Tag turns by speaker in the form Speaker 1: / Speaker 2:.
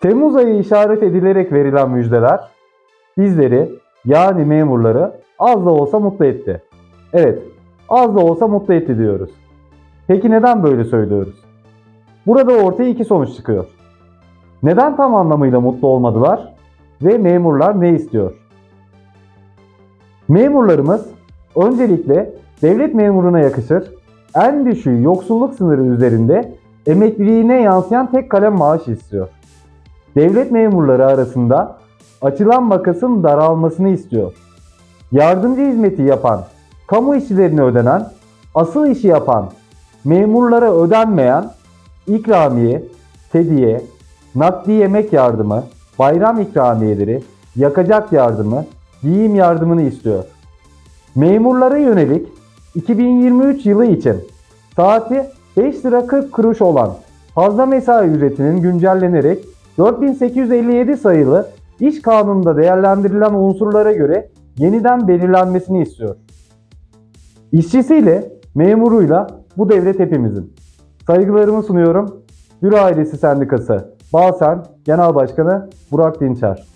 Speaker 1: Temmuz ayı işaret edilerek verilen müjdeler bizleri yani memurları az da olsa mutlu etti. Evet, az da olsa mutlu etti diyoruz. Peki neden böyle söylüyoruz? Burada ortaya iki sonuç çıkıyor. Neden tam anlamıyla mutlu olmadılar ve memurlar ne istiyor? Memurlarımız öncelikle devlet memuruna yakışır en düşüğü yoksulluk sınırı üzerinde emekliliğine yansıyan tek kalem maaş istiyor. Devlet memurları arasında açılan makasın daralmasını istiyor. Yardımcı hizmeti yapan, kamu işçilerine ödenen, asıl işi yapan, memurlara ödenmeyen ikramiye, tediye, nakdi yemek yardımı, bayram ikramiyeleri, yakacak yardımı, giyim yardımını istiyor. Memurlara yönelik 2023 yılı için saati 5 lira 40 kuruş olan fazla mesai ücretinin güncellenerek 4857 sayılı iş kanununda değerlendirilen unsurlara göre yeniden belirlenmesini istiyor. İşçisiyle, memuruyla bu devlet hepimizin. Saygılarımı sunuyorum. Büro Ailesi Sendikası Bağsen Genel Başkanı Burak Dinçer.